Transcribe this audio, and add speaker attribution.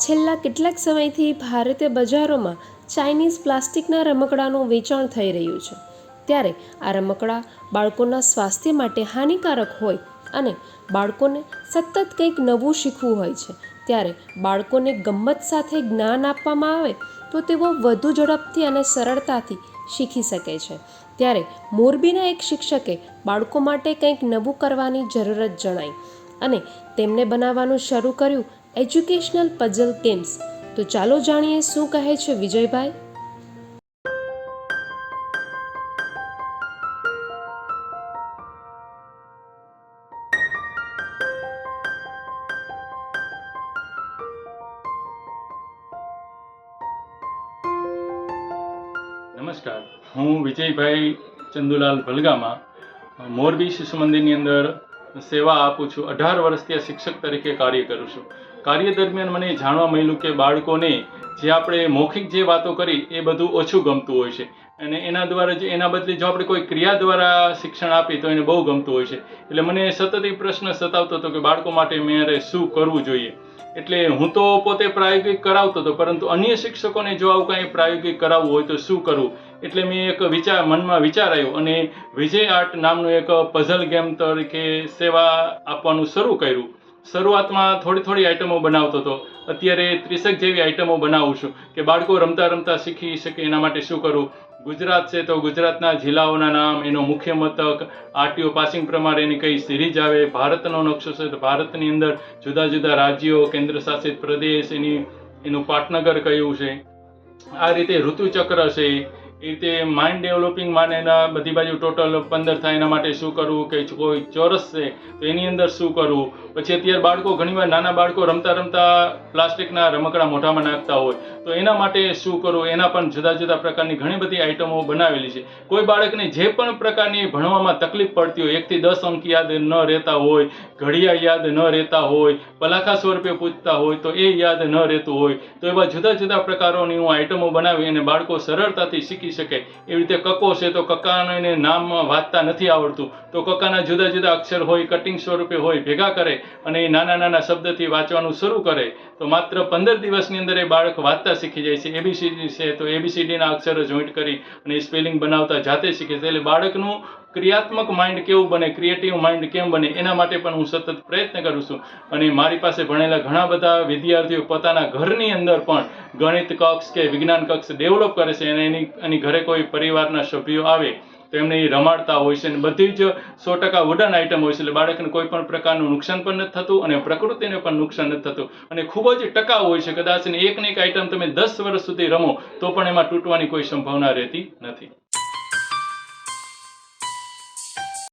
Speaker 1: છેલ્લા કેટલાક સમયથી ભારતીય બજારોમાં ચાઇનીઝ પ્લાસ્ટિકના રમકડાનું વેચાણ થઈ રહ્યું છે. ત્યારે આ રમકડા બાળકોના સ્વાસ્થ્ય માટે હાનિકારક હોય અને બાળકોને સતત કંઈક નવું શીખવું હોય છે. ત્યારે બાળકોને ગમ્મત સાથે જ્ઞાન આપવામાં આવે તો તેઓ વધુ ઝડપથી અને સરળતાથી શીખી શકે છે. ત્યારે મોરબીના એક શિક્ષકે બાળકો માટે કંઈક નવું કરવાની જરૂરત જણાઈ અને તેમને બનાવવાનું શરૂ કર્યું એજ્યુકેશનલ પઝલ ગેમ્સ તો ચાલો જાણીએ શું કહે છે વિજયભાઈ?
Speaker 2: નમસ્કાર. હું વિજયભાઈ ચંદુલાલ ભલગામા, મોરબી શિશુ મંદિરની અંદર સેવા આપું છું. અઢાર વર્ષથી આ શિક્ષક તરીકે કાર્ય કરું છું. કાર્ય દરમિયાન મને જાણવા મળ્યું કે બાળકોને જે આપણે મૌખિક જે વાતો કરી એ બધું ઓછું ગમતું હોય છે. અને એના દ્વારા જે એના બદલે જો આપણે કોઈ ક્રિયા દ્વારા શિક્ષણ આપીએ તો એને બહુ ગમતું હોય છે. એટલે મને સતત એ પ્રશ્ન સતાવતો હતો કે બાળકો માટે મારે શું કરવું જોઈએ? એટલે હું તો પોતે પ્રાયોગિક કરાવતો હતો, પરંતુ અન્ય શિક્ષકોને જો આવું કાંઈ પ્રાયોગિક કરાવવું હોય તો શું કરવું? એટલે મેં એક વિચાર મનમાં વિચાર આવ્યો અને વિજય આર્ટ નામનું એક પઝલ ગેમ તરીકે સેવા આપવાનું શરૂ કર્યું. શરૂઆતમાં થોડી થોડી આઈટમો બનાવતો હતો. અત્યારે ત્રીસેક જેવી આઈટમો બનાવું છું કે બાળકો રમતા રમતા શીખી શકે એના માટે શું કરવું ગુજરાત છે તો ગુજરાતના જિલ્લાઓના નામ, એનો મુખ્ય મથક, આરટીઓ પાસિંગ પ્રમાણે એની કઈ સિરીઝ આવે, ભારતનો નકશો છે તો ભારતની અંદર જુદા જુદા રાજ્યો કેન્દ્ર શાસિત પ્રદેશ, એની, એનું પાટનગર કયું છે? આ રીતે ઋતુચક્ર છે એ રીતે માઇન્ડ ડેવલપિંગ માટેના બધી બાજુ ટોટલ પંદર થાય એના માટે શું કરવું, કે કોઈ ચોરસ છે, તો એની અંદર શું કરવું? પછી અત્યારે બાળકો ઘણીવાર નાના બાળકો રમતા રમતા પ્લાસ્ટિકના રમકડા મોઢામાં નાખતા હોય. તો એના માટે શું કરવું? એના પણ જુદા જુદા પ્રકારની ઘણી બધી આઈટમો બનાવેલી છે. કોઈ બાળકને જે પણ પ્રકારની ભણવામાં તકલીફ પડતી હોય, એકથી દસ અંક યાદ ન રહેતા હોય, ઘડિયા યાદ ન રહેતા હોય, પલાખા સ્વરૂપે પૂછતા હોય, તો એ યાદ ન રહેતું હોય, તો એવા જુદા જુદા પ્રકારોની હું આઈટમો બનાવી અને બાળકો સરળતાથી શીખી શકે. એવી રીતે કક્કો છે તો કકાને નામ વાંચતા નથી આવડતું. તો કકાના જુદા જુદા અક્ષર હોય કટિંગ સ્વરૂપે હોય, ભેગા કરે અને એ નાના નાના શબ્દથી વાંચવાનું શરૂ કરે, તો માત્ર પંદર દિવસની અંદર એ બાળક વાંચતા શીખી જાય છે. એબીસીડી છે તો એબીસીડીના અક્ષરો જોઈન્ટ કરી અને સ્પેલિંગ બનાવતા જાતે શીખે છે. એટલે બાળકનું ક્રિયાત્મક માઇન્ડ કેવું બને ક્રિએટિવ માઇન્ડ કેમ બને, એના માટે પણ હું સતત પ્રયત્ન કરું છું. અને મારી પાસે ભણેલા ઘણા બધા વિદ્યાર્થીઓ પોતાના ઘરની અંદર પણ ગણિત કક્ષ કે વિજ્ઞાન કક્ષ ડેવલપ કરે છે અને એની એની ઘરે કોઈ પરિવારના સભ્યો આવે તો એમને એ રમાડતા હોય છે અને બધી જ સો ટકા વુડન આઇટમ હોય છે. એટલે બાળકને કોઈ પણ પ્રકારનું નુકસાન પણ નથી થતું અને પ્રકૃતિને પણ નુકસાન નથી થતું. અને ખૂબ જ ટકાઉ હોય છે. કદાચ એક ને એક આઇટમ તમે દસ વર્ષ સુધી રમો તો પણ એમાં તૂટવાની કોઈ સંભાવના રહેતી નથી.